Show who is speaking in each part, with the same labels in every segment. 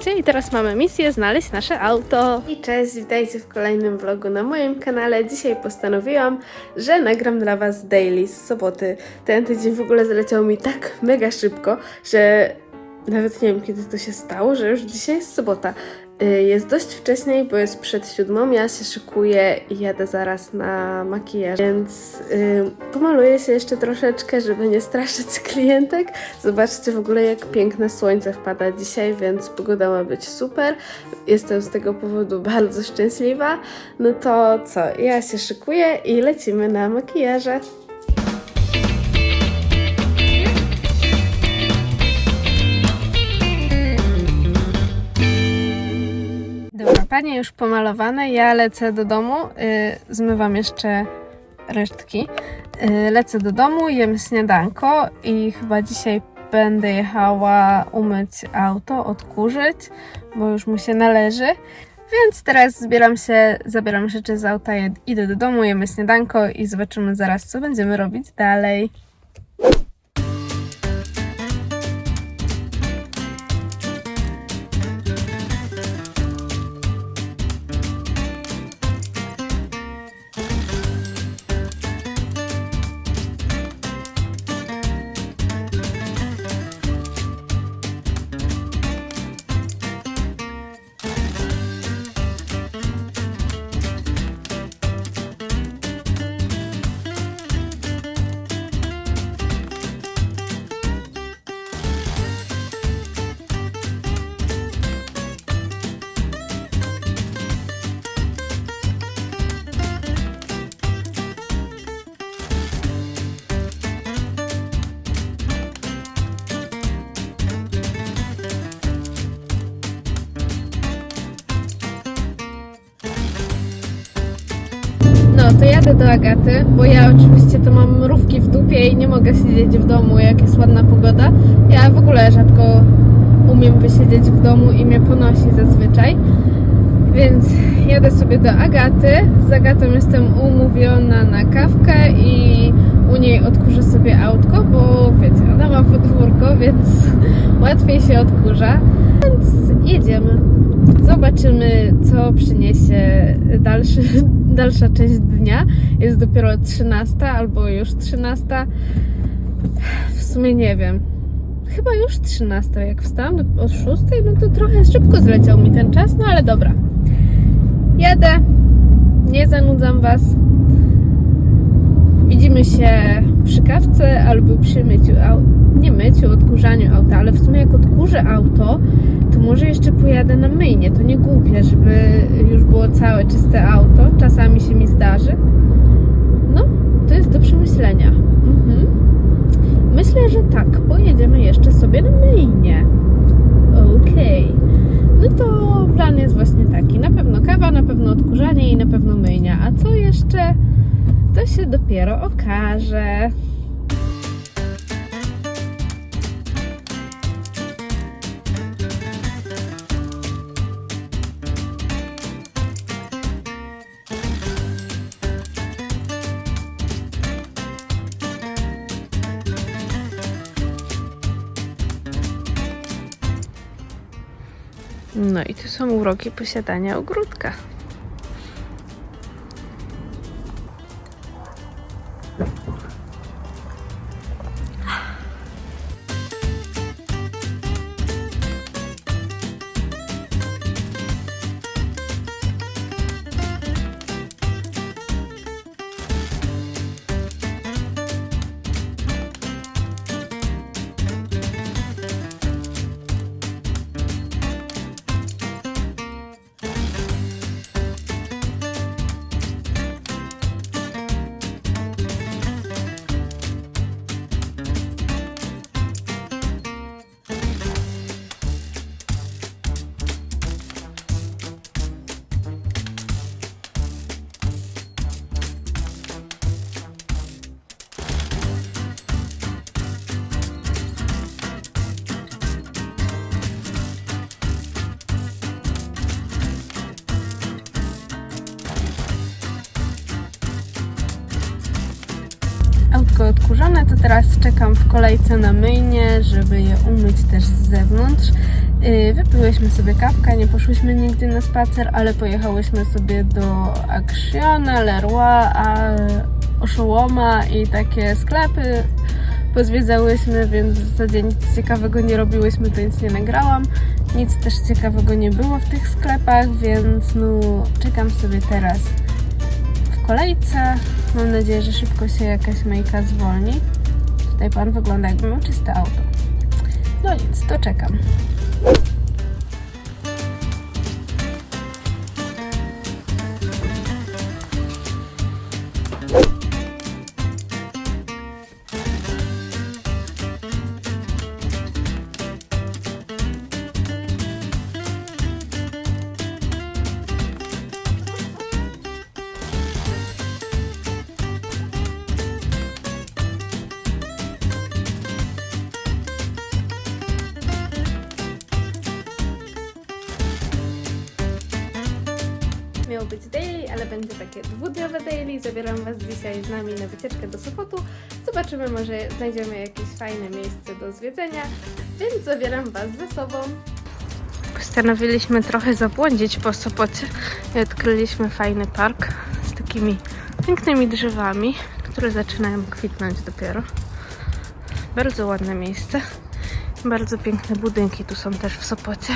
Speaker 1: produkcie i teraz mamy misję znaleźć nasze auto. I cześć, witajcie w kolejnym vlogu na moim kanale. Dzisiaj postanowiłam, że nagram dla Was daily z soboty. Ten tydzień w ogóle zleciał mi tak mega szybko, że nawet nie wiem kiedy to się stało, że już dzisiaj jest sobota. Y, Jest dość wcześniej, bo jest przed siódmą, ja się szykuję i jadę zaraz na makijaż, więc y, pomaluję się jeszcze troszeczkę, żeby nie straszyć klientek. Zobaczcie w ogóle jak piękne słońce wpada dzisiaj, więc pogoda ma być super. Jestem z tego powodu bardzo szczęśliwa. No to co, ja się szykuję i lecimy na makijaże. Panie już pomalowane, ja lecę do domu, y, zmywam jeszcze resztki. Y, lecę do domu, jem śniadanko i chyba dzisiaj będę jechała umyć auto, odkurzyć, bo już mu się należy. Więc teraz zbieram się, zabieram rzeczy z auta, idę do domu, jemy śniadanko i zobaczymy zaraz, co będziemy robić dalej. To jadę do Agaty, bo ja oczywiście to mam mrówki w dupie i nie mogę siedzieć w domu, jak jest ładna pogoda. Ja w ogóle rzadko umiem wysiedzieć w domu i mnie ponosi zazwyczaj. Więc jadę sobie do Agaty. Z Agatą jestem umówiona na kawkę i u niej odkurzę sobie autko, bo wiecie, ona ma podwórko, więc łatwiej się odkurza. Więc jedziemy. Zobaczymy, co przyniesie dalszy, dalsza część dnia. Jest dopiero 13 albo już 13. W sumie nie wiem. Chyba już 13. Jak wstałam o 6, no to trochę szybko zleciał mi ten czas, no ale dobra. Jadę. Nie zanudzam Was. Widzimy się przy kawce albo przy myciu, au, nie myciu, odkurzaniu auta, ale w sumie jak odkurzę auto, może jeszcze pojadę na myjnie. To nie głupie, żeby już było całe czyste auto. Czasami się mi zdarzy. No, to jest do przemyślenia. Mhm. Myślę, że tak, pojedziemy jeszcze sobie na myjnie. Okej. No to plan jest właśnie taki. Na pewno kawa, na pewno odkurzanie i na pewno myjnia. A co jeszcze? To się dopiero okaże. No i tu są uroki posiadania ogródka. Wszystko odkurzone, to teraz czekam w kolejce na myjnie, żeby je umyć też z zewnątrz. Yy, Wypiłyśmy sobie kawkę, nie poszłyśmy nigdy na spacer, ale pojechałyśmy sobie do Actiona, Leroy, Oszołoma i takie sklepy pozwiedzałyśmy, więc w zasadzie nic ciekawego nie robiłyśmy, to nic nie nagrałam. Nic też ciekawego nie było w tych sklepach, więc no czekam sobie teraz w kolejce. Mam nadzieję, że szybko się jakaś myjka zwolni. Tutaj pan wygląda jakby miał czyste auto. No nic, to czekam. Być daily, ale będzie takie dwudniowe daily. Zabieram Was dzisiaj z nami na wycieczkę do Sopotu. Zobaczymy, może znajdziemy jakieś fajne miejsce do zwiedzenia, więc zabieram Was ze sobą. Postanowiliśmy trochę zabłądzić po Sopocie i odkryliśmy fajny park z takimi pięknymi drzewami, które zaczynają kwitnąć dopiero. Bardzo ładne miejsce. Bardzo piękne budynki tu są też w Sopocie.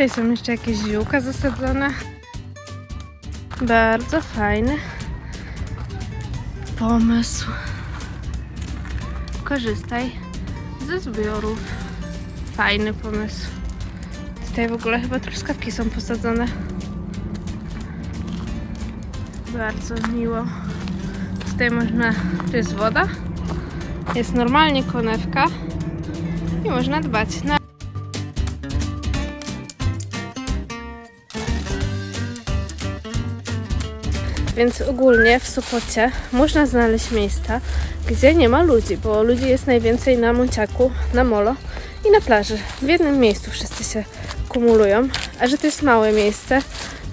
Speaker 1: Tutaj są jeszcze jakieś ziółka zasadzone. Bardzo fajny pomysł. Korzystaj ze zbiorów. Fajny pomysł. Tutaj w ogóle chyba truskawki są posadzone. Bardzo miło. Tutaj można. Tu jest woda. Jest normalnie konewka. I można dbać na Więc ogólnie w Sopocie można znaleźć miejsca, gdzie nie ma ludzi, bo ludzi jest najwięcej na Monciaku, na Molo i na plaży. W jednym miejscu wszyscy się kumulują, a że to jest małe miejsce,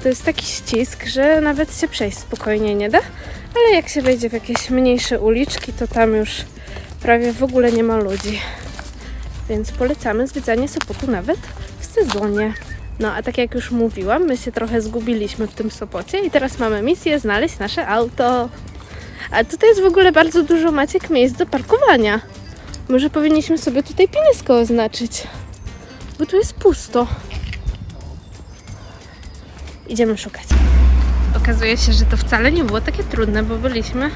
Speaker 1: to jest taki ścisk, że nawet się przejść spokojnie nie da, ale jak się wejdzie w jakieś mniejsze uliczki, to tam już prawie w ogóle nie ma ludzi. Więc polecamy zwiedzanie Sopotu nawet w sezonie. No a tak jak już mówiłam, my się trochę zgubiliśmy w tym Sopocie i teraz mamy misję znaleźć nasze auto. A tutaj jest w ogóle bardzo dużo Maciek miejsc do parkowania. Może powinniśmy sobie tutaj pinisko oznaczyć, bo tu jest pusto. Idziemy szukać. Okazuje się, że to wcale nie było takie trudne, bo byliśmy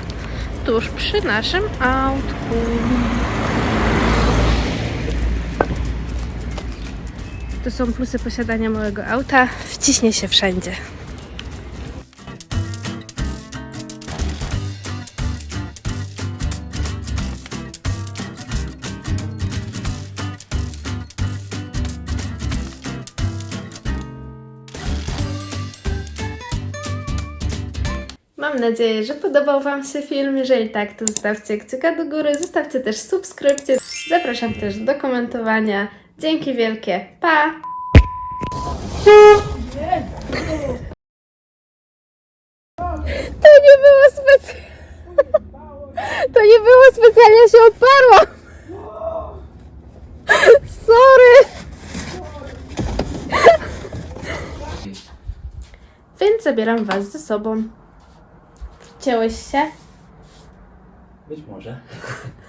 Speaker 1: tuż przy naszym autku. To są plusy posiadania małego auta. Wciśnie się wszędzie. Mam nadzieję, że podobał Wam się film. Jeżeli tak, to zostawcie kciuka do góry, zostawcie też subskrypcję. Zapraszam też do komentowania. Dzięki wielkie. Pa! To nie było specjalnie. To nie było specjalnie, ja się odparłam. Sorry. Więc zabieram Was ze sobą. Wciąłeś się?
Speaker 2: Być może.